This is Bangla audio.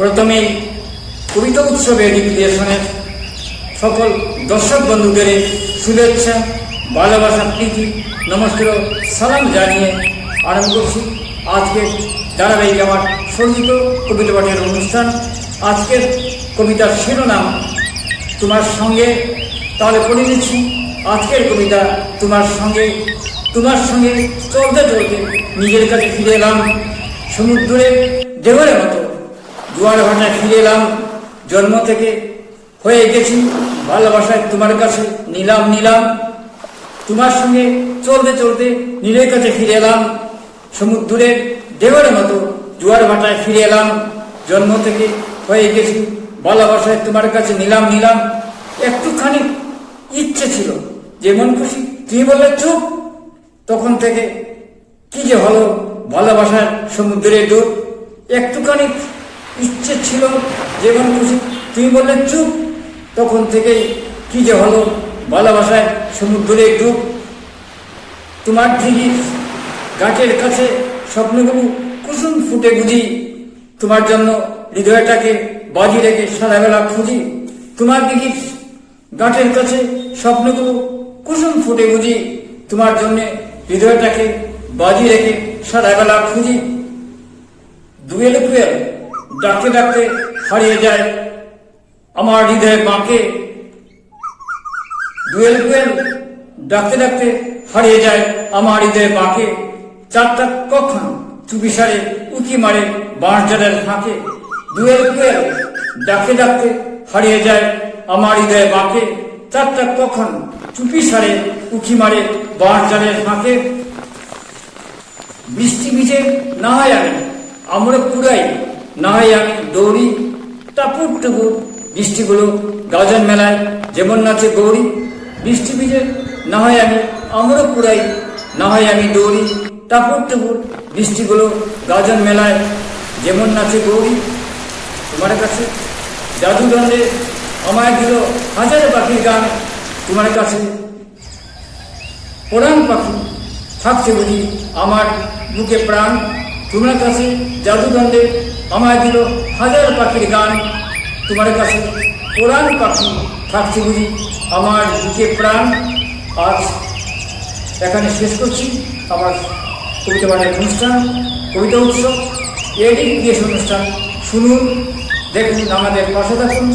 প্রথমেই কবিতা উৎসবে ক্রিয়েশনের সকল দর্শক বন্ধুদের শুভেচ্ছা, ভালোবাসা, প্রীতি, নমস্কার সালাম জানিয়ে আরম্ভ করছি আজকের ধারাবাহিক আমার সংগীত কবিতা পাঠের অনুষ্ঠান। আজকের কবিতার শিরোনাম তোমার সঙ্গে তাহলে পড়ে নিচ্ছি। আজকের কবিতা তোমার সঙ্গে তোমার সঙ্গে চলতে চলতে নিজের কাছে ফিরে এলাম। সমুদ্রে ঢেউয়ের মতো দুয়ার ভাটায় ফিরে এলাম। জন্ম থেকে হয়ে গেছি। ভালোবাসায় তোমার কাছে নিলাম নিলাম। তোমার সঙ্গে চলতে চলতে নীলের কাছে ফিরে এলাম। সমুদ্রের ঢেউয়ের মতো জোয়ার ভাটায় ফিরে এলাম। জন্ম থেকে হয়ে গেছি। ভালোবাসায় তোমার কাছে নিলাম নিলাম। একটুখানি ইচ্ছে ছিল। যেমন খুশি তুমি বললে চুপ? তখন থেকে কি যে হলো ভালোবাসার সমুদ্রে ডুব। একটুখানি ইচ্ছে ছিল যেমন খুশি তুমি বললে, চুপ। তখন থেকে কি যে হলো ভালোবাসায় সমুদ্রে ডুব তোমার দিঘির গাছের কাছে স্বপ্নগুলো কুসুম ফুটে বুঝি। তোমার জন্য হৃদয়টাকে বাজি রেখে সারাবেলা খুঁজি। তোমার দিঘির গাছের কাছে স্বপ্নগুলো কুসুম ফুটে বুঝি। তোমার জন্যে হৃদয়টাকে বাজি রেখে সারাবেলা খুঁজি। দুয়েল কুয়েল ডাকতে ডাকতে হারিয়ে যায়। আমার হৃদয়ে বাঁকে দুয়েল কুয়েল ডাকতে ডাকতে হারিয়ে যায় আমার হৃদয়ে বাঁকে। চারটা কখন চুপি সারে উকি মারে বাঁশ জালের ফাঁকে। দুয়েল কুয়েল ডাকতে ডাকতে হারিয়ে যায় আমার হৃদয়ে বাঁকে। চারটা কখন চুপি সারে উঁকি মারে বাঁশ জালের ফাঁকে। বৃষ্টি ভিজে না হয় আমি আমরা পুরাই না হয় আমি দৌড়ি টাপুর টুপুর বৃষ্টিগুলো গাজন মেলায় যেমন নাচে গৌরী, বৃষ্টি ভিজে না হয় আমি আমরা পুরাই না হয় আমি দৌড়ি টাপুর টুপুর বৃষ্টিগুলো গাজন মেলায় যেমন নাচে গৌরী। তোমার কাছে জাদুদণ্ডে আমায় দিল হাজার পাখির গান, তোমার কাছে কোরআন পাখি থাকছে বুঝি আমার বুকে প্রাণ। তোমার কাছে জাদুদণ্ডে আমায় দিল হাজার পাখির গান। তোমার কাছে কোরআন পাখি থাকছে বুঝি আমার বুকে প্রাণ। আজ এখানে শেষ করছি আমার কবিতা পাঠের অনুষ্ঠান, কবিতা উৎসব, এডিট ক্রিয়েশন অনুষ্ঠান। শুনুন, দেখুন, আমাদের পাশে থাকুন।